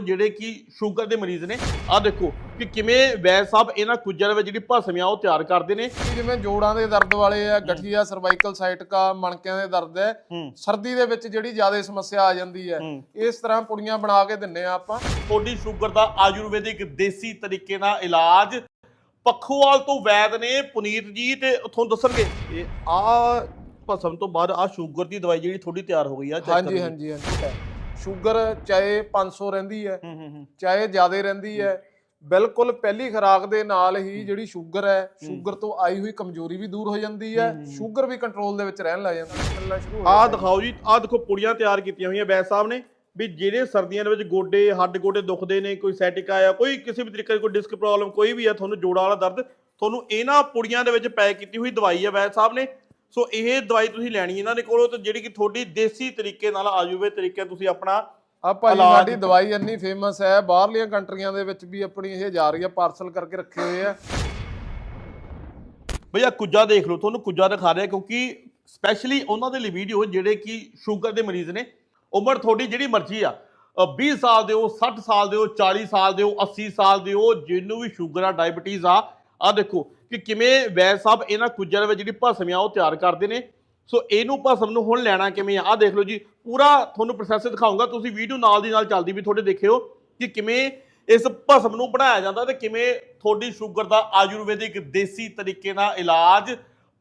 ਜਿਹੜੇ ਕਿ ਸ਼ੂਗਰ ਦੇ ਮਰੀਜ਼ ਨੇ ਆ ਦੇਖੋ ਕਿ ਕਿਵੇਂ ਵੈਦ ਸਾਹਿਬ ਇਹਨਾਂ ਕੁੱਜਰ ਵਿੱਚ ਜਿਹੜੀ ਭਸਮ ਆ ਉਹ ਤਿਆਰ ਕਰਦੇ ਨੇ। ਜਿਵੇਂ ਜੋੜਾਂ ਦੇ ਦਰਦ ਵਾਲੇ ਆ ਗਠੀਆ ਸਰਵਾਈਕਲ ਸਾਈਟਕਾ ਮਣਕਿਆਂ ਦੇ ਦਰਦ ਹੈ। ਸਰਦੀ ਦੇ ਵਿੱਚ ਜਿਹੜੀ ਜ਼ਿਆਦਾ ਸਮੱਸਿਆ ਆ ਜਾਂਦੀ ਹੈ ਇਸ ਤਰ੍ਹਾਂ ਪੁੜੀਆਂ ਬਣਾ ਕੇ ਦਿੰਨੇ ਆ ਆਪਾਂ। ਤੁਹਾਡੀ ਸ਼ੂਗਰ ਦਾ ਆਯੁਰਵੈਦਿਕ ਦੇਸੀ ਤਰੀਕੇ ਨਾਲ ਇਲਾਜ ਪੱਖੋਵਾਲ ਤੋਂ ਵੈਦ ਨੇ ਪੁਨੀਤ ਜੀ ਤੇ ਤੁਹਾਨੂੰ ਦੱਸਣਗੇ। ਇਹ ਆ ਭਸਮ ਤੋਂ ਬਾਅਦ ਆ ਸ਼ੂਗਰ ਦੀ ਦਵਾਈ ਜਿਹੜੀ ਥੋੜੀ ਤਿਆਰ ਹੋ ਗਈ ਆ ਹਾਂਜੀ। ਹਾਂਜੀ ਹਾਂਜੀ। ਸ਼ੂਗਰ ਚਾਹੇ 500 ਰਹਿੰਦੀ ਹੈ ਹੂੰ ਹੂੰ ਹੂੰ। ਚਾਹੇ ਜ਼ਿਆਦਾ ਰਹਿੰਦੀ ਹੈ ਬਿਲਕੁਲ ਪਹਿਲੀ ਖੁਰਾਕ ਦੇ ਨਾਲ ਹੀ ਜਿਹੜੀ ਸ਼ੂਗਰ ਹੈ ਸ਼ੂਗਰ ਤੋਂ ਆਈ ਹੋਈ ਕਮਜ਼ੋਰੀ ਵੀ ਦੂਰ ਹੋ ਜਾਂਦੀ ਹੈ ਸ਼ੂਗਰ ਵੀ ਕੰਟਰੋਲ ਦੇ ਵਿੱਚ ਰਹਿਣ ਲੱਗ ਜਾਂਦੀ। ਹੈ ਚੱਲਣਾ ਸ਼ੁਰੂ ਹੋ ਆ ਜਾਂਦਾ ਦਿਖਾਓ ਜੀ ਆ ਦੇਖੋ ਪੁੜੀਆਂ ਤਿਆਰ ਕੀਤੀਆਂ ਹੋਈਆਂ ਵੈਦ ਸਾਹਿਬ ਨੇ ਵੀ ਜਿਹੜੇ ਸਰਦੀਆਂ ਦੇ ਵਿੱਚ ਗੋਡੇ ਹੱਡ ਗੋਡੇ ਦੁਖਦੇ ਨੇ ਕੋਈ ਸੈਟਿਕ ਆ ਕੋਈ ਕਿਸੇ ਵੀ ਤਰੀਕੇ ਦੀ ਕੋਈ ਡਿਸਕ ਪ੍ਰੋਬਲਮ ਕੋਈ ਵੀ ਆ ਤੁਹਾਨੂੰ ਜੋੜਾਂ ਵਾਲਾ ਦਰਦ ਤੁਹਾਨੂੰ ਇਹਨਾਂ ਪੁੜੀਆਂ ਦੇ ਵਿੱਚ ਪੈਕ ਕੀਤੀ ਹੋਈ ਦਵਾਈ ਆ ਵੈਦ ਸਾਹਿਬ ਨੇ ਸੋ ਇਹ ਦਵਾਈ ਤੁਸੀਂ ਲੈਣੀ ਇਹਨਾਂ ਦੇ ਕੋਲੋਂ ਤੇ ਜਿਹੜੀ ਕਿ ਤੁਹਾਡੀ ਦੇਸੀ ਤਰੀਕੇ ਨਾਲ ਆਯੁਰਵੇਦ ਤਰੀਕੇ ਤੁਸੀਂ ਆਪਣਾ ਆ ਭਾਈ ਸਾਡੀ ਦਵਾਈ ਇੰਨੀ ਫੇਮਸ ਹੈ ਬਾਹਰਲੀਆਂ ਕੰਟਰੀਆਂ ਦੇ ਵਿੱਚ ਵੀ ਆਪਣੀ ਇਹ ਜਾ ਰਹੀ ਹੈ ਪਾਰਸਲ ਕਰਕੇ ਰੱਖੇ ਹੋਏ ਆ। ਭਈਆ ਕੁੱਜਾ ਦੇਖ ਲਓ ਤੁਹਾਨੂੰ ਕੁੱਜਾ ਦਿਖਾ ਰਿਹਾ ਕਿਉਂਕਿ ਸਪੈਸ਼ਲੀ ਉਹਨਾਂ ਦੇ ਲਈ ਵੀਡੀਓ ਜਿਹੜੇ ਕਿ ਸ਼ੂਗਰ ਦੇ ਮਰੀਜ਼ ਨੇ। ਉਮਰ ਤੁਹਾਡੀ ਜਿਹੜੀ ਮਰਜ਼ੀ ਆ ਅ, 20 ਸਾਲ ਦੇ ਹੋ 60 ਸਾਲ ਦੇ ਹੋ 40 ਸਾਲ ਦੇ ਹੋ 80 ਸਾਲ ਦੇ ਹੋ ਜਿਹਨੂੰ ਵੀ ਸ਼ੂਗਰ ਆ ਡਾਇਬੀਟੀਜ਼ ਆ ਆ ਦੇਖੋ ਕਿ ਕਿਵੇਂ ਵੈਦ ਸਾਹਿਬ ਇਹਨਾਂ ਕੁੱਜਾ ਦੇ ਵਿੱਚ ਜਿਹੜੀ ਭਸਮ ਆ ਉਹ ਤਿਆਰ ਕਰਦੇ ਨੇ। ਸੋ ਇਹਨੂੰ ਭਸਮ ਨੂੰ ਹੁਣ ਲੈਣਾ ਕਿਵੇਂ ਆ? ਆਹ ਦੇਖ ਲਓ ਜੀ, ਪੂਰਾ ਤੁਹਾਨੂੰ ਪ੍ਰੋਸੈਸ ਦਿਖਾਉਂਗਾ। ਤੁਸੀਂ ਵੀਡੀਓ ਨਾਲ ਦੀ ਨਾਲ ਚੱਲਦੀ ਵੀ ਤੁਹਾਡੇ ਦੇਖਿਓ ਕਿ ਕਿਵੇਂ ਇਸ ਭਸਮ ਨੂੰ ਬਣਾਇਆ ਜਾਂਦਾ ਤੇ ਕਿਵੇਂ ਤੁਹਾਡੀ ਸ਼ੂਗਰ ਦਾ ਆਯੁਰਵੈਦਿਕ ਦੇਸੀ ਤਰੀਕੇ ਨਾਲ ਇਲਾਜ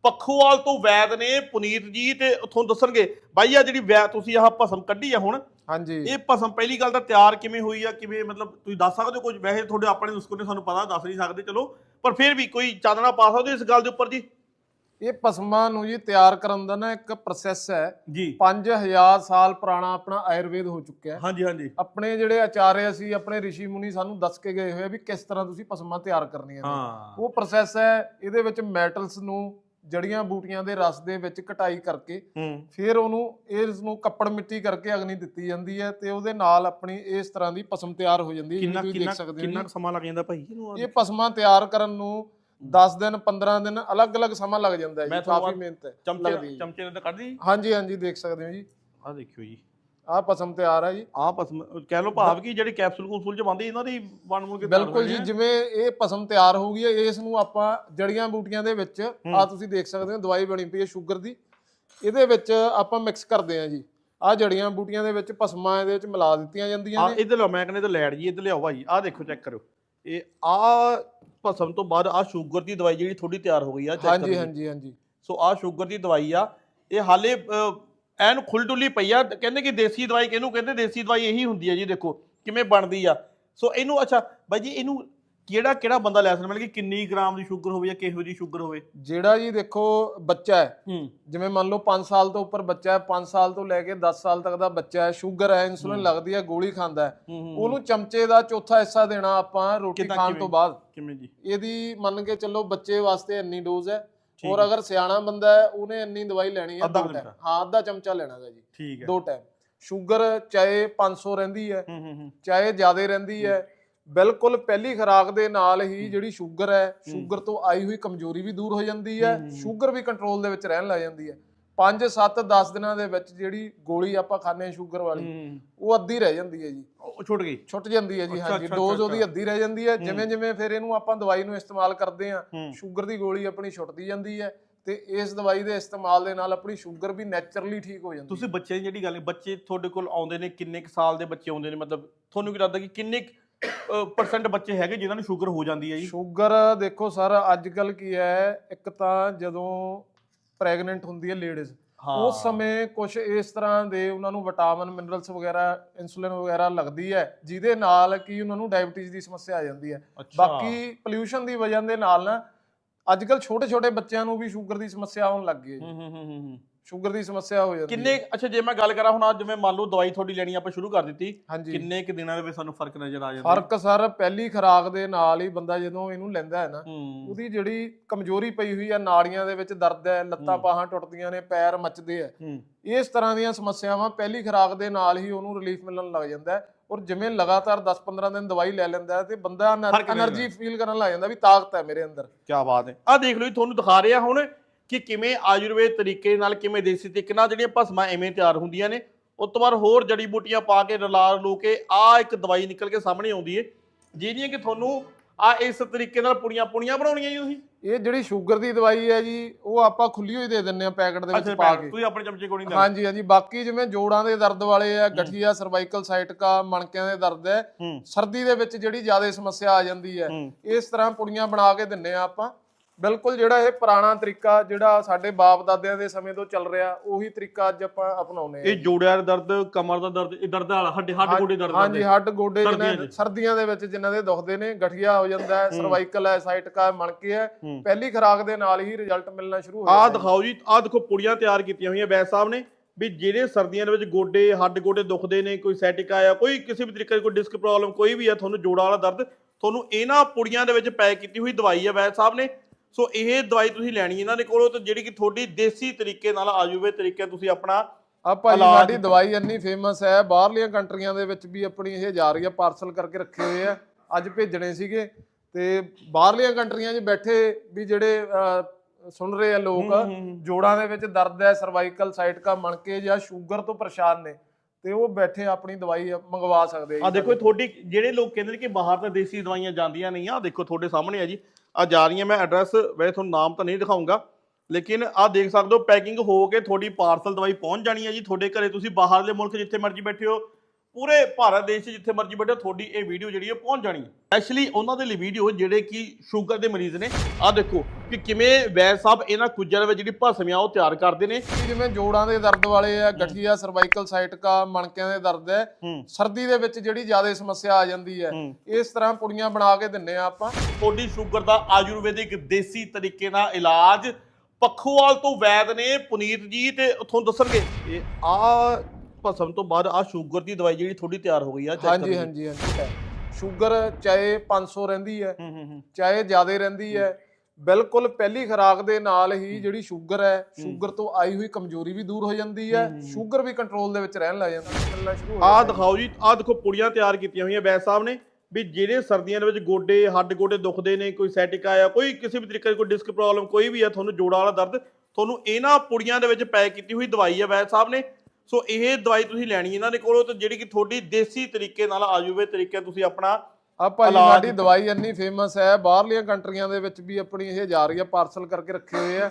ਪੱਖੋਵਾਲ ਤੋਂ ਵੈਦ ਨੇ, ਪੁਨੀਤ ਜੀ ਤੇ ਤੁਹਾਨੂੰ ਦੱਸਣਗੇ। ਬਾਈ ਆ ਜਿਹੜੀ ਵੈਦ ਤੁਸੀਂ ਆਹ ਭਸਮ ਕੱਢੀ ਆ ਹੁਣ ਹਾਂਜੀ। ਇਹ ਭਸਮ ਪਹਿਲੀ ਗੱਲ ਤਾਂ ਤਿਆਰ ਕਿਵੇਂ ਹੋਈ ਆ ਕਿਵੇਂ ਮਤਲਬ ਤੁਸੀਂ ਦੱਸ ਸਕਦੇ ਹੋ ਕੁਝ? ਵੈਸੇ ਤੁਹਾਡੇ ਆਪਣੇ ਨੁਸਖੇ ਨੇ ਸਾਨੂੰ ਪਤਾ ਦੱਸ ਨਹੀਂ ਸਕਦੇ ਚਲੋ। ਪਰ ਫਿਰ ਵੀ ਕੋਈ ਚਾਨਣਾ ਪਾ ਸਕਦੇ ਹੋ ਇਸ ਗੱਲ ਦੇ ਉੱਪਰ ਜੀ? ਇਹ ਪਸਮਾਂ ਨੂੰ ਜੀ ਤਿਆਰ ਕਰਨ ਦਾ ਨਾ ਇੱਕ ਪ੍ਰੋਸੈਸ ਹੈ। ਜੀ। 5000 ਸਾਲ ਪੁਰਾਣਾ ਆਪਣਾ ਆਯੁਰਵੇਦ ਹੋ ਚੁੱਕਿਆ ਹੈ। ਹਾਂਜੀ ਹਾਂਜੀ। ਆਪਣੇ ਜਿਹੜੇ ਆਚਾਰਿਆ ਸੀ ਆਪਣੇ ઋષਿ ਮੁਨੀ ਸਾਨੂੰ ਦੱਸ ਕੇ ਗਏ ਹੋਏ ਆ ਵੀ ਕਿਸ ਤਰ੍ਹਾਂ ਤੁਸੀਂ ਪਸਮਾਂ ਤਿਆਰ ਕਰਨੀਆਂ ਨੇ। ਉਹ ਪ੍ਰੋਸੈਸ ਹੈ ਇਹਦੇ ਵਿੱਚ ਮੈਟਲਸ ਨੂੰ ਜੜੀਆਂ ਬੂਟੀਆਂ ਦੇ ਰਸ ਦੇ ਵਿੱਚ ਕਟਾਈ ਕਰਕੇ ਫਿਰ ਉਹਨੂੰ ਇਸ ਨੂੰ ਕੱਪੜ ਮਿੱਟੀ ਕਰਕੇ ਅਗਨੀ ਦਿੱਤੀ ਜਾਂਦੀ ਹੈ ਤੇ ਉਹਦੇ ਨਾਲ ਆਪਣੀ ਇਸ ਤਰ੍ਹਾਂ ਦੀ ਪਸਮ ਤਿਆਰ ਹੋ ਜਾਂਦੀ ਹੈ ਕਿੰਨਾ ਤੁਸੀਂ ਕਿੰਨਾ ਦੇਖ ਸਕਦੇ ਕਿੰਨਾ ਹੋ ਕੁ ਸਮਾਂ ਲੱਗ ਜਾਂਦਾ ਭਾਈ ਇਹਨੂੰ। ਇਹ ਪਸਮਾਂ ਤਿਆਰ ਕਰਨ ਨੂੰ 10 ਦਿਨ 15 ਦਿਨ ਅਲੱਗ-ਅਲੱਗ ਸਮਾਂ ਲੱਗ ਜਾਂਦਾ ਹੈ ਕਾਫੀ ਮਿਹਨਤ ਹੈ ਲੱਗਦੀ ਚਮਚੇ ਹੈ। ਚਮਚੇ ਨਾਲ ਤਾਂ ਕੱਢ ਦੀ ਹਾਂਜੀ ਹਾਂਜੀ ਦੇਖ ਸਕਦੇ ਹੋ ਜੀ। ਆ ਦੇਖਿਓ ਜੀ। ਆਹ ਪਸਮ ਤਿਆਰ ਹੈ ਜੀ। ਆਹ ਭਸਮ ਕਹਿ ਲਓ ਭਾਵ ਕਿ ਜਿਹੜੇ ਕੈਪਸੂਲ ਕੂਪਸੂਲ ਚ ਬੰਦੇ ਇਹਨਾਂ ਦੀ ਬਣ ਮੁੜ ਕੇ ਤਿਆਰ ਬਿਲਕੁਲ ਹੋਏ ਜੀ। ਜਿਵੇਂ ਇਹ ਪਸਮ ਤਿਆਰ ਹੋ ਗਈ ਹੈ ਇਸ ਨੂੰ ਆਪਾਂ ਜੜੀਆਂ ਬੂਟੀਆਂ ਦੇ ਵਿੱਚ ਆ ਤੁਸੀਂ ਦੇਖ ਸਕਦੇ ਹੋ ਦਵਾਈ ਬਣੀ ਪਈ ਹੈ ਸ਼ੂਗਰ ਦੀ। ਇਹਦੇ ਵਿੱਚ ਆਪਾਂ ਮਿਕਸ ਕਰਦੇ ਹਾਂ ਜੀ। ਆ ਜੜੀਆਂ ਬੂਟੀਆਂ ਦੇ ਵਿੱਚ ਪਸਮਾਂ ਇਹਦੇ ਵਿੱਚ ਮਿਲਾ ਦਿੱਤੀਆਂ ਜਾਂਦੀਆਂ ਆ ਨੇ। ਇਧਰ ਲਿਆਓ ਮੈਂ ਕਹਿੰਦਾ ਲੈੜ ਜੀ ਇਧਰ ਲਿਆਓ ਭਾਈ। ਆਹ ਦੇਖੋ ਚੈੱਕ ਕਰੋ ਇਹ ਆ ਭਸਮ ਤੋਂ ਬਾਅਦ ਆ ਸ਼ੂਗਰ ਦੀ ਦਵਾਈ ਜਿਹੜੀ ਥੋੜੀ ਤਿਆਰ ਹੋ ਗਈ ਆ ਚੈੱਕ ਹਾਂਜੀ ਕਰੋ ਹਾਂਜੀ ਹਾਂਜੀ। ਸੋ ਆ ਸ਼ੂਗਰ ਦੀ ਦਵਾਈ ਆ ਇਹ ਹਾਲੇ ਅਹ, ਐਨ ਖੁੱਲਡੁੱਲੀ ਪਈ ਆ ਕਹਿੰਦੇ ਕਿ ਦੇਸੀ ਦਵਾਈ ਕਿਹਨੂੰ ਕਹਿੰਦੇ? ਦੇਸੀ ਦਵਾਈ ਇਹੀ ਹੁੰਦੀ ਆ ਜੀ ਦੇਖੋ ਕਿਵੇਂ ਬਣਦੀ ਆ। ਸੋ ਇਹਨੂੰ ਅੱਛਾ ਬਾਈ ਜੀ ਇਹਨੂੰ ਕਿਹੜਾ ਕਿਹੜਾ ਬੰਦਾ ਲੈ ਸਕਦਾ? ਮਤਲਬ ਕਿ ਕਿੰਨੀ ਗ੍ਰਾਮ ਦੀ ਸ਼ੂਗਰ ਹੋਵੇ ਜਾਂ ਕਿਹੋ ਜੀ ਸ਼ੂਗਰ ਹੋਵੇ? ਜਿਹੜਾ ਜੀ ਦੇਖੋ ਬੱਚਾ ਹੈ। ਹੂੰ। ਜਿਵੇਂ ਮੰਨ ਲਓ 5 ਸਾਲ ਤੋਂ ਉੱਪਰ ਬੱਚਾ ਹੈ 5 ਸਾਲ ਤੋਂ ਲੈ ਕੇ 10 ਸਾਲ ਤੱਕ ਦਾ ਬੱਚਾ ਹੈ ਸ਼ੂਗਰ ਹੈ ਇਨਸੂਲਿਨ ਲੱਗਦੀ ਹੈ ਗੋਲੀ ਖਾਂਦਾ ਹੈ। ਹੂੰ ਹੂੰ ਉਹਨੂੰ ਚਮਚੇ ਦਾ ਚੌਥਾ ਹਿੱਸਾ ਦੇਣਾ ਆਪਾਂ ਰੋਟੀ ਖਾਣ? ਤੋਂ ਬਾਅਦ। ਕਿਵੇਂ ਜੀ? ਇਹਦੀ ਮੰਨ ਕੇ ਚੱਲੋ ਬੱਚੇ ਵਾਸਤੇ ਇੰਨੀ ਡੋਜ਼ ਹੈ ਔਰ ਅਗਰ ਸਿਆਣਾ ਬੰਦਾ ਹੈ ਉਹਨੇ ਇੰਨੀ ਦਵਾਈ ਲੈਣੀ ਹੈ ਅੱਧਾ ਦੋ ਟਾਈਮ। ਹਾਂ ਅੱਧਾ ਚਮਚਾ ਲੈਣਾ ਹੈ ਜੀ। ਠੀਕ ਹੈ। ਦੋ ਟਾਈਮ ਸ਼ੂਗਰ ਚਾਹੇ 500 ਰਹਿੰਦੀ ਹੈ ਚਾਹੇ ਜ਼ਿਆਦਾ ਰਹਿੰਦੀ ਹੈ ਬਿਲਕੁਲ ਪਹਿਲੀ ਖੁਰਾਕ ਦੇ ਨਾਲ ਹੀ ਜਿਹੜੀ ਸ਼ੂਗਰ ਹੈ ਸ਼ੂਗਰ ਤੋਂ ਆਈ ਹੋਈ ਕਮਜ਼ੋਰੀ ਵੀ ਦੂਰ ਹੋ ਜਾਂਦੀ ਹੈ ਸ਼ੂਗਰ ਵੀ ਕੰਟਰੋਲ ਦੇ ਵਿੱਚ ਰਹਿਣ ਲੱਗ ਜਾਂਦੀ ਹੈ। 5 7 10 ਦਿਨਾਂ ਦੇ ਵਿੱਚ ਜਿਹੜੀ ਗੋਲੀ ਆਪਾਂ ਖਾਂਦੇ ਸ਼ੂਗਰ ਵਾਲੀ ਉਹ ਅੱਧੀ ਰਹਿ ਜਾਂਦੀ ਹੈ ਜੀ। ਛੁੱਟ ਗਈ। ਛੁੱਟ ਜਾਂਦੀ ਹੈ ਜੀ ਹਾਂਜੀ। ਡੋਜ਼ ਉਹਦੀ ਅੱਧੀ ਰਹਿ ਜਾਂਦੀ ਹੈ। ਜਿਵੇਂ ਜਿਵੇਂ ਫਿਰ ਇਹਨੂੰ ਆਪਾਂ ਦਵਾਈ ਨੂੰ ਇਸਤੇਮਾਲ ਕਰਦੇ ਹਾਂ ਹੂੰ। ਸ਼ੂਗਰ ਦੀ ਗੋਲੀ ਆਪਣੀ ਛੁੱਟਦੀ ਜਾਂਦੀ ਹੈ ਤੇ ਇਸ ਦਵਾਈ ਦੇ ਇਸਤੇਮਾਲ ਦੇ ਨਾਲ ਆਪਣੀ ਸ਼ੂਗਰ ਵੀ ਨੇਚਰਲੀ ਠੀਕ ਹੋ ਜਾਂਦੀ ਹੈ। ਤੁਸੀਂ ਬੱਚੇ ਦੀ ਜਿਹੜੀ ਗੱਲ ਬੱਚੇ ਤੁਹਾਡੇ ਕੋਲ ਆਉਂਦੇ ਨੇ ਕਿੰਨੇ ਕੁ ਸਾਲ ਦੇ ਬੱਚੇ ਆਉਂਦੇ ਨੇ? ਮਤਲਬ ਤੁਹਾਨੂੰ ਕੀ ਲੱਗਦਾ ਕਿ ਕਿੰਨੇ ਪਰਸੈਂਟ ਬੱਚੇ ਹੈਗੇ ਜਿਨ੍ਹਾਂ ਨੂੰ ਸ਼ੂਗਰ ਹੋ ਜਾਂਦੀ ਹੈ ਜੀ? ਸ਼ੂਗਰ ਦੇਖੋ ਸਰ ਅੱਜ ਕੱਲ ਕੀ ਹੈ ਇੱਕ ਤਾਂ ਜਦੋਂ ਪ੍ਰੈਗਨੈਂਟ ਹੁੰਦੀ ਹੈ ਲੇਡੀਜ਼ ਹਾਂ। ਉਸ ਸਮੇਂ ਕੁਝ ਇਸ ਤਰ੍ਹਾਂ ਦੇ ਉਹਨਾਂ ਨੂੰ ਵਿਟਾਮਿਨ ਮਿਨਰਲਸ ਵਗੈਰਾ ਇਨਸੂਲਿਨ ਵਗੈਰਾ ਲੱਗਦੀ ਹੈ ਜਿਹਦੇ ਨਾਲ ਕੀ ਉਹਨਾਂ ਨੂੰ ਡਾਇਬੀਟੀਜ਼ ਦੀ ਸਮੱਸਿਆ ਆ ਜਾਂਦੀ ਹੈ। ਬਾਕੀ ਪੋਲਿਊਸ਼ਨ ਦੀ ਵਜ੍ਹਾ ਦੇ ਨਾਲ ਨਾ ਅੱਜ ਕੱਲ ਛੋਟੇ ਛੋਟੇ ਬੱਚਿਆਂ ਨੂੰ ਵੀ ਸ਼ੂਗਰ ਦੀ ਸਮੱਸਿਆ ਆਉਣ ਲੱਗ ਗਈ ਹੂੰ ਹੂੰ ਹੂੰ ਹੂੰ। ਸ਼ੂਗਰ ਦੀ ਸਮੱਸਿਆ ਹੋ ਜਾਂਦੀ ਕਿੰਨੇ ਅੱਛਾ ਜੇ ਮੈਂ ਗੱਲ ਕਰਾਂ ਹੁਣ ਅੱਜ ਜਿਵੇਂ ਮੰਨ ਲਓ ਦਵਾਈ ਤੁਹਾਡੀ ਲੈਣੀ ਆਪਾਂ ਸ਼ੁਰੂ ਕਰ ਦਿੱਤੀ ਕਿੰਨੇ ਕਿ ਦਿਨਾਂ ਦੇ ਵਿੱਚ ਸਾਨੂੰ ਫ਼ਰਕ ਨਜ਼ਰ ਆ ਜਾਂਦਾ? ਫ਼ਰਕ ਸਰ ਪਹਿਲੀ ਖਰਾਕ ਦੇ ਨਾਲ ਹੀ ਬੰਦਾ ਜਦੋਂ ਇਹਨੂੰ ਲੈਂਦਾ ਹੈ ਨਾ ਉਹਦੀ ਜਿਹੜੀ ਕਮਜ਼ੋਰੀ ਪਈ ਹੋਈ ਆ ਨਾੜੀਆਂ ਦੇ ਵਿੱਚ ਦਰਦ ਹੈ ਲੱਤਾਂ ਪਾਹਾਂ ਟੁੱਟਦੀਆਂ ਨੇ ਪੈਰ ਮੱਚਦੇ ਆ ਇਸ ਤਰ੍ਹਾਂ ਦੀਆਂ ਸਮੱਸਿਆਵਾਂ ਪਹਿਲੀ ਖਰਾਕ ਦੇ ਨਾਲ ਹੀ ਉਹਨੂੰ ਰਿਲੀਫ ਮਿਲਣ ਲੱਗ ਜਾਂਦਾ ਔਰ ਜਿਵੇਂ ਲਗਾਤਾਰ 10-15 ਦਿਨ ਦਵਾਈ ਲੈ ਲੈਂਦਾ ਤੇ ਬੰਦਾ એનર્ਜੀ ਫੀਲ ਕਰਨ ਲੱਗ ਜਾਂਦਾ ਵੀ ਤਾਕਤ ਹੈ ਮੇਰੇ ਅੰਦਰ। ਕੀ ਬਾਤ ਹੈ। ਆ ਦੇਖ ਲਓ ਜੀ ਤੁਹਾਨੂੰ ਦਿਖਾ ਰਿਹਾ ਹੁਣ ਕਿ ਕਿਵੇਂ ਆਯੁਰਵੇਦ ਤਰੀਕੇ ਨਾਲ ਕਿਵੇਂ ਦੇਸੀ ਤਰੀਕੇ ਨਾਲ ਜਿਹੜੀਆਂ ਭਸਮਾਂ ਐਵੇਂ ਤਿਆਰ ਹੁੰਦੀਆਂ ਨੇ ਉਸ ਤੋਂ ਬਾਅਦ ਹੋਰ ਜੜੀ ਬੂਟੀਆਂ ਪਾ ਕੇ ਰਲਾ ਲੋ ਕੇ ਆ ਇੱਕ ਦਵਾਈ ਨਿਕਲ ਕੇ ਸਾਹਮਣੇ ਆਉਂਦੀ ਏ ਜਿਹਦੀਆਂ ਕਿ ਤੁਹਾਨੂੰ ਆ ਇਸ ਤਰੀਕੇ ਨਾਲ ਪੁੜੀਆਂ ਪੁੜੀਆਂ ਬਣਾਉਣੀਆਂ ਜੀ ਤੁਸੀਂ। ਇਹ ਜਿਹੜੀ ਸ਼ੂਗਰ ਦੀ ਦਵਾਈ ਹੈ ਜੀ ਉਹ ਆਪਾਂ ਖੁੱਲੀ ਹੋਈ ਦੇ ਦਿੰਨੇ ਆ ਪੈਕਟ ਦੇ ਵਿੱਚ ਪਾ ਕੇ। ਤੁਸੀਂ ਆਪਣੇ ਚਮਚੇ ਨਹੀਂ ਦੇਣਾ ਹਾਂਜੀ ਹਾਂਜੀ ਬਾਕੀ ਜਿਵੇਂ ਜੋੜਾਂ ਦੇ ਦਰਦ ਵਾਲੇ ਆ ਗਠੀਆ ਸਰਵਾਈਕਲ ਸਾਈਟਕਾ ਮਣਕਿਆਂ ਦੇ ਦਰਦ ਹੈ ਸਰਦੀ ਦੇ ਵਿੱਚ ਜਿਹੜੀ ਜ਼ਿਆਦਾ ਸਮੱਸਿਆ ਆ ਜਾਂਦੀ ਹੈ ਹੂੰ। ਇਸ ਤਰ੍ਹਾਂ ਪੁੜੀਆਂ ਬਣਾ ਕੇ ਦਿੰਨੇ ਆ ਆਪਾਂ। ਬਿਲਕੁਲ ਜਿਹੜਾ ਇਹ ਪੁਰਾਣਾ ਤਰੀਕਾ ਜਿਹੜਾ ਸਾਡੇ ਬਾਪ ਦਾਦਿਆਂ ਦੇ ਸਮੇਂ ਤੋਂ ਚੱਲ ਰਿਹਾ ਉਹੀ ਤਰੀਕਾ ਅੱਜ ਆਪਾਂ ਅਪਣਾਉਨੇ ਆ ਇਹ ਜੋੜਿਆਂ ਦਾ ਦਰਦ ਕਮਰ ਦਾ ਦਰਦ ਇਹ ਦਰਦ ਵਾਲਾ ਹੱਡ ਹੱਡ ਗੋਡੇ ਦਰਦ ਹਾਂਜੀ ਹੱਡ ਗੋਡੇ ਜਿਹਨਾਂ। ਸਰਦੀਆਂ ਦੇ ਵਿੱਚ ਜਿਨ੍ਹਾਂ ਦੇ ਦੁਖਦੇ ਨੇ ਗਠੀਆ ਹੋ ਜਾਂਦਾ ਹੈ ਸਰਵਾਈਕਲ ਹੈ ਸਾਈਟਕਾ ਮਣਕੇ ਹੈ। ਪਹਿਲੀ ਖੁਰਾਕ ਦੇ ਨਾਲ ਹੀ ਰਿਜ਼ਲਟ ਮਿਲਣਾ ਸ਼ੁਰੂ ਹੋ ਜਾਂਦਾ ਹੈ ਦਿਖਾਓ ਜੀ ਆਹ ਦੇਖੋ ਪੁੜੀਆਂ ਤਿਆਰ ਕੀਤੀਆਂ ਹੋਈਆਂ ਵੈਦ ਸਾਹਿਬ ਨੇ ਵੀ ਜਿਹੜੇ ਸਰਦੀਆਂ ਦੇ ਵਿੱਚ ਗੋਡੇ ਹੱਡ ਗੋਡੇ ਦੁਖਦੇ ਨੇ ਕੋਈ ਸੈਟਿਕਾ ਆ ਕੋਈ ਕਿਸੇ ਵੀ ਤਰੀਕੇ ਦੀ ਕੋਈ ਡਿਸਕ ਪ੍ਰੋਬਲਮ ਕੋਈ ਵੀ ਆ ਤੁਹਾਨੂੰ ਜੋੜਾਂ ਵਾਲਾ ਦਰਦ ਤੁਹਾਨੂੰ ਇਹਨਾਂ ਪੁੜੀਆਂ ਦੇ ਵਿੱਚ ਪੈਕ ਕੀਤੀ ਹੋਈ ਦਵਾਈ ਆ ਵੈਦ ਸਾਹਿਬ ਨੇ ਸੋ ਇਹ ਦਵਾਈ ਤੁਸੀਂ ਲੈਣੀ ਇਹਨਾਂ ਦੇ ਕੋਲੋਂ ਤੇ ਜਿਹੜੀ ਕਿ ਤੁਹਾਡੀ ਦੇਸੀ ਤਰੀਕੇ ਨਾਲ ਆਯੁਰਵੇਦ ਤਰੀਕੇ ਤੁਸੀਂ ਆਪਣਾ ਆਪਾਂ ਜੀ ਇਲਾਜ- ਸਾਡੀ ਦਵਾਈ ਇੰਨੀ ਫੇਮਸ ਹੈ ਬਾਹਰਲੀਆਂ ਕੰਟਰੀਆਂ ਦੇ ਵਿੱਚ ਵੀ ਆਪਣੀ ਇਹ ਜਾ ਰਹੀ ਹੈ ਪਾਰਸਲ ਕਰਕੇ ਰੱਖੇ ਹੋਏ ਆ। ਅੱਜ ਭੇਜਣੇ ਸੀਗੇ ਤੇ ਬਾਹਰਲੀਆਂ ਕੰਟਰੀਆਂ 'ਚ ਬੈਠੇ ਵੀ ਜਿਹੜੇ ਸੁਣ ਰਹੇ ਆ ਲੋਕ ਜੋੜਾਂ ਦੇ ਵਿੱਚ ਦਰਦ ਹੈ ਸਰਵਾਈਕਲ ਸਾਈਟਕਾ ਮਣਕੇ ਜਾਂ ਸ਼ੂਗਰ ਤੋਂ ਪਰੇਸ਼ਾਨ ਨੇ। ਤੇ ਉਹ ਬੈਠੇ ਆਪਣੀ ਦਵਾਈ ਮੰਗਵਾ ਸਕਦੇ ਆ ਦੇਖੋ ਤੁਹਾਡੀ ਜਿਹੜੇ ਲੋਕ ਕਹਿੰਦੇ ਨੇ ਕਿ ਬਾਹਰ ਤਾਂ ਦੇਸੀ ਦਵਾਈਆਂ ਜਾਂਦੀਆਂ ਨਹੀਂ ਆ ਦੇਖੋ ਤੁਹਾਡੇ ਸਾਹਮਣੇ ਆ ਜੀ। ਆ ਜਾ ਰਹੀਆਂ ਮੈਂ ਐਡਰੈਸ ਵੈਸੇ ਤੁਹਾਨੂੰ ਨਾਮ ਤਾਂ ਨਹੀਂ ਦਿਖਾਉਂਗਾ ਲੇਕਿਨ ਆ ਦੇਖ ਸਕਦੇ ਹੋ ਪੈਕਿੰਗ ਹੋ ਕੇ ਤੁਹਾਡੀ ਪਾਰਸਲ ਦਵਾਈ ਪਹੁੰਚ ਜਾਣੀ ਹੈ ਜੀ। ਤੁਹਾਡੇ ਘਰੇ ਤੁਸੀਂ ਬਾਹਰਲੇ ਮੁਲਕ ਜਿੱਥੇ ਮਰਜ਼ੀ ਬੈਠੇ ਹੋ ਪੂਰੇ ਭਾਰਤ ਦੇਸ਼ 'ਚ ਜਿੱਥੇ ਮਰਜ਼ੀ ਬੈਠੇ ਤੁਹਾਡੀ ਇਹ ਵੀਡੀਓ ਜਿਹੜੀ ਹੈ ਪਹੁੰਚ ਜਾਣੀ ਹੈ। ਸਪੈਸ਼ਲੀ ਉਹਨਾਂ ਦੇ ਲਈ ਵੀਡੀਓ ਜਿਹੜੇ ਕਿ ਸ਼ੂਗਰ ਦੇ ਮਰੀਜ਼ ਨੇ। ਆ ਦੇਖੋ ਕਿ ਕਿਵੇਂ ਵੈਦ ਸਾਹਿਬ ਇਹਨਾਂ ਕੁੱਜਰ ਵਿੱਚ ਜਿਹੜੀ ਭਸਮ ਆ ਉਹ ਤਿਆਰ ਕਰਦੇ ਨੇ। ਜਿਵੇਂ ਜੋੜਾਂ ਦੇ ਦਰਦ ਵਾਲੇ ਆ ਗਠੀਆ ਸਰਵਾਈਕਲ ਸਾਈਟਕਾ ਮਣਕਿਆਂ ਦੇ ਦਰਦ ਹੈ। ਸਰਦੀ ਦੇ ਵਿੱਚ ਜਿਹੜੀ ਜ਼ਿਆਦਾ ਸਮੱਸਿਆ ਆ ਜਾਂਦੀ ਹੈ ਇਸ ਤਰ੍ਹਾਂ ਪੁੜੀਆਂ ਬਣਾ ਕੇ ਦਿੰਨੇ ਆ ਆਪਾਂ। ਤੁਹਾਡੀ ਸ਼ੂਗਰ ਦਾ ਆਯੁਰਵੈਦਿਕ ਦੇਸੀ ਤਰੀਕੇ ਨਾਲ ਇਲਾਜ ਪੱਖੋਵਾਲ ਤੋਂ ਵੈਦ ਨੇ ਪੁਨੀਤ ਜੀ ਤੇ ਤੁਹਾਨੂੰ ਦੱਸਣਗੇ। ਇਹ ਆ ਭਸਮ ਤੋਂ ਬਾਅਦ ਆ ਸ਼ੂਗਰ ਦੀ ਦਵਾਈ ਜਿਹੜੀ ਥੋੜੀ ਤਿਆਰ ਹੋ ਗਈ ਆ check ਹਾਂਜੀ ਕਰਨੀ। ਹਾਂਜੀ ਹਾਂਜੀ। ਸ਼ੂਗਰ ਚਾਹੇ 500 ਰਹਿੰਦੀ ਹੈ ਹੂੰ ਹੂੰ ਹੂੰ। ਚਾਹੇ ਜ਼ਿਆਦਾ ਰਹਿੰਦੀ ਹੈ ਬਿਲਕੁਲ ਪਹਿਲੀ ਖੁਰਾਕ ਦੇ ਨਾਲ ਹੀ ਜਿਹੜੀ ਸ਼ੂਗਰ ਹੈ ਸ਼ੂਗਰ ਤੋਂ ਆਈ ਹੋਈ ਕਮਜ਼ੋਰੀ ਵੀ ਦੂਰ ਹੋ ਜਾਂਦੀ ਹੈ ਸ਼ੂਗਰ ਵੀ ਕੰਟਰੋਲ ਦੇ ਵਿੱਚ ਰਹਿਣ ਲੱਗ ਜਾਂਦੀ ਹੈ। ਮਿਲਣਾ ਸ਼ੁਰੂ ਹੋ ਆ ਜਾਂਦਾ ਹੈ। ਦਿਖਾਓ ਜੀ ਆ ਦੇਖੋ ਪੁੜੀਆਂ ਤਿਆਰ ਕੀਤੀਆਂ ਹੋਈਆਂ ਵੈਦ ਸਾਹਿਬ ਨੇ ਵੀ ਜਿਹੜੇ ਸਰਦੀਆਂ ਦੇ ਵਿੱਚ ਗੋਡੇ ਹੱਡ ਗੋਡੇ ਦੁਖਦੇ ਨੇ ਕੋਈ ਸੈਟਿਕਾ ਆ ਕੋਈ ਕਿਸੇ ਵੀ ਤਰੀਕੇ ਦੀ ਕੋਈ ਡਿਸਕ ਪ੍ਰੋਬਲਮ ਕੋਈ ਵੀ ਆ ਤੁਹਾਨੂੰ ਜੋੜਾਂ ਵਾਲਾ ਦਰਦ ਤੁਹਾਨੂੰ ਇਹਨਾਂ ਪੁੜੀਆਂ ਦੇ ਵਿੱਚ ਪੈਕ ਕੀਤੀ ਹੋਈ ਦਵਾਈ ਆ ਵੈਦ ਸਾਹਿਬ ਨੇ ਸੋ ਇਹ ਦਵਾਈ ਤੁਸੀਂ ਲੈਣੀ ਇਹਨਾਂ ਦੇ ਕੋਲੋਂ ਤੇ ਜਿਹੜੀ ਕਿ ਤੁਹਾਡੀ ਦੇਸੀ ਤਰੀਕੇ ਨਾਲ ਆਯੁਰਵੇਦ ਤਰੀਕੇ ਤੁਸੀਂ ਆਪਣਾ ਆਪਾਂ ਜੀ ਸਾਡੀ ਦਵਾਈ ਇੰਨੀ ਫੇਮਸ ਹੈ ਬਾਹਰਲੀਆਂ ਕੰਟਰੀਆਂ ਦੇ ਵਿੱਚ ਵੀ ਆਪਣੀ ਇਹ ਜਾ ਰਹੀ ਹੈ ਪਾਰਸਲ ਕਰਕੇ ਰੱਖੇ ਹੋਏ ਆ।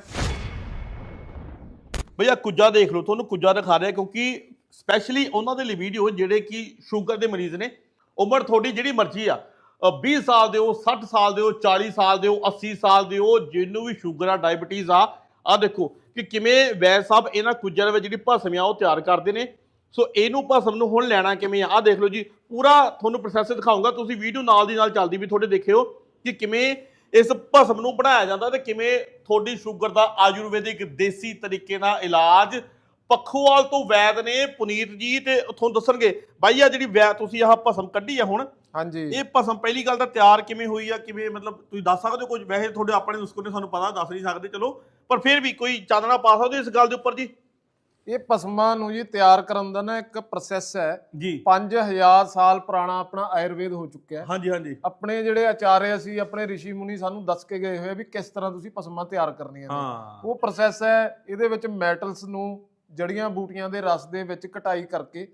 ਭਈਆ ਕੁੱਜਾ ਦੇਖ ਲਓ ਤੁਹਾਨੂੰ ਕੁੱਜਾ ਦਿਖਾ ਰਿਹਾ ਕਿਉਂਕਿ ਸਪੈਸ਼ਲੀ ਉਹਨਾਂ ਦੇ ਲਈ ਵੀਡੀਓ ਜਿਹੜੇ ਕਿ ਸ਼ੂਗਰ ਦੇ ਮਰੀਜ਼ ਨੇ ਉਮਰ ਤੁਹਾਡੀ ਜਿਹੜੀ ਮਰਜ਼ੀ ਆ ਅ, 20 ਸਾਲ ਦੇ ਹੋ 60 ਸਾਲ ਦੇ ਹੋ 40 ਸਾਲ ਦੇ ਹੋ 80 ਸਾਲ ਦੇ ਹੋ ਜਿਹਨੂੰ ਵੀ ਸ਼ੂਗਰ ਆ ਡਾਇਬੀਟੀਜ਼ ਆ ਆ ਦੇਖੋ ਕਿ ਕਿਵੇਂ ਵੈਦ ਸਾਹਿਬ ਇਹਨਾਂ ਕੁੱਜਾ ਦੇ ਵਿੱਚ ਜਿਹੜੀ ਭਸਮ ਆ ਉਹ ਤਿਆਰ ਕਰਦੇ ਨੇ। ਸੋ ਇਹਨੂੰ ਭਸਮ ਨੂੰ ਹੁਣ ਲੈਣਾ ਕਿਵੇਂ ਆ? ਆਹ ਦੇਖ ਲਓ ਜੀ, ਪੂਰਾ ਤੁਹਾਨੂੰ ਪ੍ਰੋਸੈਸ ਦਿਖਾਉਂਗਾ। ਤੁਸੀਂ ਵੀਡੀਓ ਨਾਲ ਦੀ ਨਾਲ ਚੱਲਦੀ ਵੀ ਤੁਹਾਡੇ ਦੇਖਿਓ ਕਿ ਕਿਵੇਂ ਇਸ ਭਸਮ ਨੂੰ ਬਣਾਇਆ ਜਾਂਦਾ ਤੇ ਕਿਵੇਂ ਤੁਹਾਡੀ ਸ਼ੂਗਰ ਦਾ ਆਯੁਰਵੈਦਿਕ ਦੇਸੀ ਤਰੀਕੇ ਨਾਲ ਇਲਾਜ ਪੱਖੋਵਾਲ ਤੋਂ ਵੈਦ ਨੇ, ਪੁਨੀਤ ਜੀ ਤੇ ਤੁਹਾਨੂੰ ਦੱਸਣਗੇ। ਬਾਈ ਆ ਜਿਹੜੀ ਵੈਦ ਤੁਸੀਂ ਆਹ ਭਸਮ ਕੱਢੀ ਆ ਹੁਣ ਹਾਂਜੀ। ਇਹ ਭਸਮ ਪਹਿਲੀ ਗੱਲ ਤਾਂ ਤਿਆਰ ਕਿਵੇਂ ਹੋਈ ਆ ਕਿਵੇਂ ਮਤਲਬ ਤੁਸੀਂ ਦੱਸ ਸਕਦੇ ਹੋ ਕੁਝ? ਵੈਸੇ ਤੁਹਾਡੇ ਆਪਣੇ ਨੁਸਖੇ ਨੇ ਸਾਨੂੰ ਪਤਾ ਦੱਸ ਨਹੀਂ ਸਕਦੇ ਚਲੋ। ਪਰ ਫਿਰ ਵੀ ਕੋਈ ਚਾਨਣਾ ਪਾ ਸਕਦੇ ਹੋ ਇਸ ਗੱਲ ਦੇ ਉੱਪਰ ਜੀ? ਇਹ ਪਸਮਾਂ ਨੂੰ ਜੀ ਤਿਆਰ ਕਰਨ ਦਾ ਨਾ ਇੱਕ ਪ੍ਰੋਸੈਸ ਹੈ। ਜੀ। 5000 ਸਾਲ ਪੁਰਾਣਾ ਆਪਣਾ ਆਯੁਰਵੇਦ ਹੋ ਚੁੱਕਿਆ ਹੈ। ਹਾਂਜੀ ਹਾਂਜੀ। ਆਪਣੇ ਜਿਹੜੇ ਆਚਾਰਿਆ ਸੀ ਆਪਣੇ ઋષਿ ਮੁਨੀ ਸਾਨੂੰ ਦੱਸ ਕੇ ਗਏ ਹੋਏ ਵੀ ਕਿਸ ਤਰ੍ਹਾਂ ਤੁਸੀਂ ਪਸਮਾਂ ਤਿਆਰ ਕਰਨੀਆਂ ਨੇ। ਉਹ ਪ੍ਰੋਸੈਸ ਹੈ ਇਹਦੇ ਵਿੱਚ ਮੈਟਲਸ ਨੂੰ ਜੜੀਆਂ ਬੂਟੀਆਂ ਦੇ ਰਸ ਦੇ ਵਿੱਚ ਕਟਾਈ ਕਰਕੇ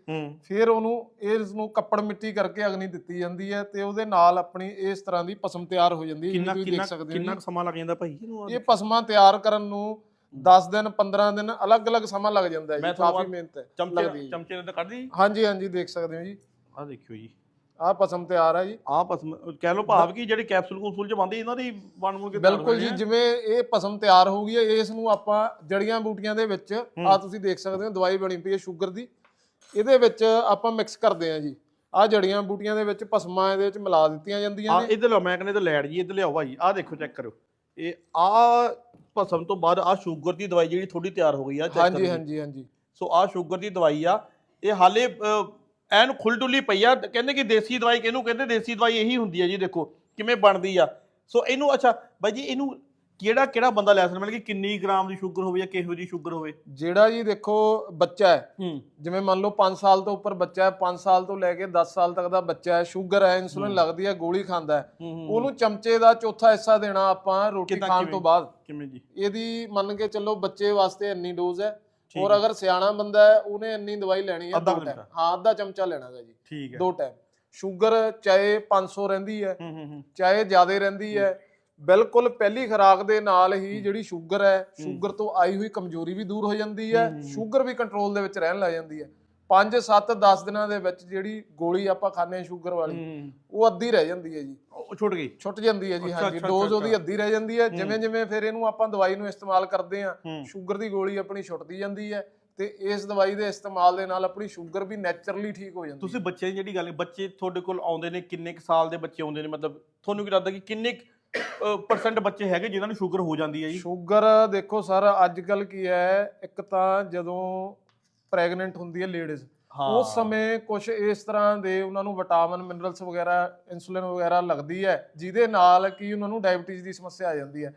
ਫਿਰ ਉਹਨੂੰ ਇਸ ਨੂੰ ਕੱਪੜ ਮਿੱਟੀ ਕਰਕੇ ਅਗਨੀ ਦਿੱਤੀ ਜਾਂਦੀ ਹੈ ਤੇ ਉਹਦੇ ਨਾਲ ਆਪਣੀ ਇਸ ਤਰ੍ਹਾਂ ਦੀ ਪਸਮ ਤਿਆਰ ਹੋ ਜਾਂਦੀ ਹੈ ਜਿਵੇਂ ਤੁਸੀਂ ਦੇਖ ਸਕਦੇ ਹੋ ਕਿੰਨਾ ਸਮਾਂ ਲੱਗ ਜਾਂਦਾ ਭਾਈ ਇਹਨੂੰ ਇਹ ਪਸਮਾਂ ਤਿਆਰ ਕਰਨ ਨੂੰ 10 ਦਿਨ 15 ਦਿਨ ਅਲੱਗ-ਅਲੱਗ ਸਮਾਂ ਲੱਗ ਜਾਂਦਾ ਹੈ ਜੀ ਕਾਫੀ ਮਿਹਨਤ ਹੈ ਲੱਗਦੀ ਚਮਚੇ ਹੈ। ਚਮਚੇ ਨਾਲ ਕੱਢ ਦੀ ਹਾਂਜੀ ਹਾਂਜੀ ਦੇਖ ਸਕਦੇ ਹੋ ਜੀ। ਆਹ ਦੇਖਿਓ ਜੀ। ਆਹ ਪਸਮ ਤਿਆਰ ਹੈ ਜੀ। ਆਹ ਪਸਮ ਕਹਿ ਲਓ ਭਾਵ ਕਿ ਜਿਹੜੇ ਕੈਪਸੂਲ ਕੂਪਸੂਲ ਚ ਬੰਦੇ ਇਹਨਾਂ ਦੀ ਬਣ ਮੁੜ ਕੇ ਤਿਆਰ ਬਿਲਕੁਲ ਜੀ ਨੇ। ਜਿਵੇਂ ਇਹ ਪਸਮ ਤਿਆਰ ਹੋ ਗਈ ਹੈ ਇਸ ਨੂੰ ਆਪਾਂ ਜੜੀਆਂ ਬੂਟੀਆਂ ਦੇ ਵਿੱਚ ਆ ਤੁਸੀਂ ਦੇਖ ਸਕਦੇ ਹੋ ਦਵਾਈ ਬਣੀ ਪਈ ਹੈ ਸ਼ੂਗਰ ਦੀ। ਇਹਦੇ ਵਿੱਚ ਆਪਾਂ ਮਿਕਸ ਕਰਦੇ ਹਾਂ ਜੀ। ਆ ਜੜੀਆਂ ਬੂਟੀਆਂ ਦੇ ਵਿੱਚ ਪਸਮਾਂ ਇਹਦੇ ਵਿੱਚ ਮਿਲਾ ਦਿੱਤੀਆਂ ਜਾਂਦੀਆਂ ਆ ਨੇ। ਇੱਧਰ ਲਿਆਓ ਮੈਂ ਕਹਿੰਦਾ ਇੱਧਰ ਲੈਟ ਜੀ ਇੱਧਰ ਲਿਆਓ ਭਾਈ ਆਹ ਦੇਖੋ ਚੈੱਕ ਕਰੋ ਇਹ ਆ ਭਸਮ ਤੋਂ ਬਾਅਦ ਆ ਸ਼ੂਗਰ ਦੀ ਦਵਾਈ ਜਿਹੜੀ ਥੋੜੀ ਤਿਆਰ ਹੋ ਗਈ ਆ check ਹਾਂਜੀ। ਹਾਂਜੀ ਹਾਂਜੀ। ਸੋ ਆ ਸ਼ੂਗਰ ਦੀ ਦਵਾਈ ਆ ਇਹ ਹਾਲੇ ਐਨ ਖੁੱਲਡੁੱਲੀ ਪਈ ਆ ਕਹਿੰਦੇ ਕਿ ਦੇਸੀ ਦਵਾਈ ਕਿਹਨੂੰ ਕਹਿੰਦੇ ਦੇਸੀ ਦਵਾਈ ਇਹੀ ਹੁੰਦੀ ਆ ਜੀ ਦੇਖੋ ਕਿਵੇਂ ਬਣਦੀ ਆ। ਸੋ ਇਹਨੂੰ ਅੱਛਾ ਬਾਈ ਜੀ ਇਹਨੂੰ ਕਿਹੜਾ ਕਿਹੜਾ ਬੰਦਾ ਲੈ ਸਕਦਾ? ਮਤਲਬ ਕਿ ਕਿੰਨੀ ਗ੍ਰਾਮ ਦੀ ਸ਼ੂਗਰ ਹੋਵੇ ਜਾਂ ਕਿਹੋ ਜੀ ਸ਼ੂਗਰ ਹੋਵੇ? ਜਿਹੜਾ ਜੀ ਦੇਖੋ ਬੱਚਾ ਹੈ ਜਿਵੇਂ ਮੰਨ ਲਓ 5 ਸਾਲ ਤੋਂ ਉੱਪਰ ਬੱਚਾ ਹੈ 5 ਸਾਲ ਤੋਂ ਲੈ ਕੇ 10 ਸਾਲ ਤੱਕ ਦਾ ਬੱਚਾ ਹੈ ਸ਼ੂਗਰ ਹੈ ਇਨਸੂਲਿਨ ਲੱਗਦੀ ਹੈ ਗੋਲੀ ਖਾਂਦਾ ਹੈ। ਉਹਨੂੰ ਚਮਚੇ ਦਾ ਚੌਥਾ ਹਿੱਸਾ ਦੇਣਾ ਆਪਾਂ ਰੋਟੀ ਖਾਣ? ਤੋਂ ਬਾਅਦ। ਕਿਵੇਂ ਜੀ? ਇਹਦੀ ਮੰਨ ਕੇ ਚੱਲੋ ਬੱਚੇ ਵਾਸਤੇ ਇੰਨੀ ਡੋਜ਼ ਹੈ ਔਰ ਹੈ। ਅਗਰ ਸਿਆਣਾ ਬੰਦਾ ਹੈ ਉਹਨੇ ਇੰਨੀ ਦਵਾਈ ਲੈਣੀ ਹੈ ਦੋ ਟਾਈਮ ਚਮਚਾ। ਹਾਂ ਅੱਧਾ ਚਮਚਾ ਲੈਣਾਗਾ ਜੀ। ਠੀਕ ਹੈ। ਦੋ ਟਾਈਮ ਸ਼ੂਗਰ ਚਾਹੇ 500 ਰਹਿੰਦੀ ਹੈ ਹੂੰ ਹੂੰ ਹੂੰ। ਚਾਹੇ ਜ਼ਿਆਦਾ ਰਹਿੰਦੀ ਹੈ ਬਿਲਕੁਲ ਪਹਿਲੀ ਖੁਰਾਕ ਦੇ ਨਾਲ ਹੀ ਜਿਹੜੀ ਸ਼ੂਗਰ ਹੈ ਸ਼ੂਗਰ ਤੋਂ ਆਈ ਹੋਈ ਕਮਜ਼ੋਰੀ ਵੀ ਦੂਰ ਹੋ ਜਾਂਦੀ ਹੈ ਹੂੰ। ਸ਼ੂਗਰ ਵੀ ਕੰਟਰੋਲ ਦੇ ਵਿੱਚ ਰਹਿਣ ਲੱਗ ਜਾਂਦੀ ਹੈ। 5 7 10 ਦਿਨਾਂ ਦੇ ਵਿੱਚ ਜਿਹੜੀ ਗੋਲੀ ਆਪਾਂ ਖਾਂਦੇ ਹਾਂ ਸ਼ੂਗਰ ਵਾਲੀ ਉਹ ਅੱਧੀ ਰਹਿ ਜਾਂਦੀ ਹੈ ਜੀ। ਉਹ ਛੁੱਟ ਗਈ? ਛੁੱਟ ਜਾਂਦੀ ਹੈ ਜੀ ਹਾਂਜੀ। ਡੋਜ਼ ਉਹਦੀ ਅੱਧੀ ਰਹਿ ਜਾਂਦੀ ਹੈ। ਜਿਵੇਂ ਜਿਵੇਂ ਫਿਰ ਇਹਨੂੰ ਆਪਾਂ ਦਵਾਈ ਨੂੰ ਇਸਤੇਮਾਲ ਕਰਦੇ ਹੂੰ ਸ਼ੂਗਰ ਦੀ ਗੋਲੀ ਆਪਣੀ ਛੁੱਟਦੀ ਜਾਂਦੀ ਹੈ ਤੇ ਇਸ ਦਵਾਈ ਦੇ ਇਸਤੇਮਾਲ ਦੇ ਨਾਲ ਆਪਣੀ ਸ਼ੂਗਰ ਵੀ ਨੇਚਰਲੀ ਠੀਕ ਹੋ ਜਾਂਦੀ ਤੁਸੀਂ ਬੱਚੇ ਦੀ ਜਿਹੜੀ ਗੱਲ ਹੈ ਬੱਚੇ ਤੁਹਾਡੇ ਕੋਲ ਆਉਂਦੇ ਨੇ ਕਿੰਨੇ ਕੁ ਸਾਲ ਦੇ ਬੱਚੇ ਆਉਂਦੇ ਨੇ? ਮਤਲਬ ਤੁਹਾਨੂੰ ਕੀ ਲੱਗਦਾ ਕਿ ਕਿੰਨੇ ਪਰਸੈਂਟ ਬੱਚੇ ਹੈਗੇ ਜਿਨ੍ਹਾਂ ਨੂੰ ਸ਼ੂਗਰ ਹੋ ਜਾਂਦੀ ਹੈ ਜੀ? ਸ਼ੂਗਰ ਦੇਖੋ ਸਰ ਅੱਜ ਕੱਲ ਕੀ ਹੈ ਇੱਕ ਤਾਂ ਜਦੋਂ ਪ੍ਰੈਗਨੈਂਟ ਹੁੰਦੀ ਹੈ ਲੇਡੀਜ਼ ਉਸ ਸਮੇਂ ਕੁਝ ਇਸ ਤਰ੍ਹਾਂ ਦੇ ਉਹਨਾਂ ਨੂੰ ਵਿਟਾਮਿਨ ਮਿਨਰਲਸ ਵਗੈਰਾ ਇਨਸੂਲਿਨ ਵਗੈਰਾ ਲੱਗਦੀ ਹੈ ਜਿਹਦੇ ਨਾਲ ਕੀ ਉਹਨਾਂ ਨੂੰ ਡਾਇਬੀਟੀਜ਼ ਦੀ ਸਮੱਸਿਆ ਆ ਜਾਂਦੀ ਹੈ।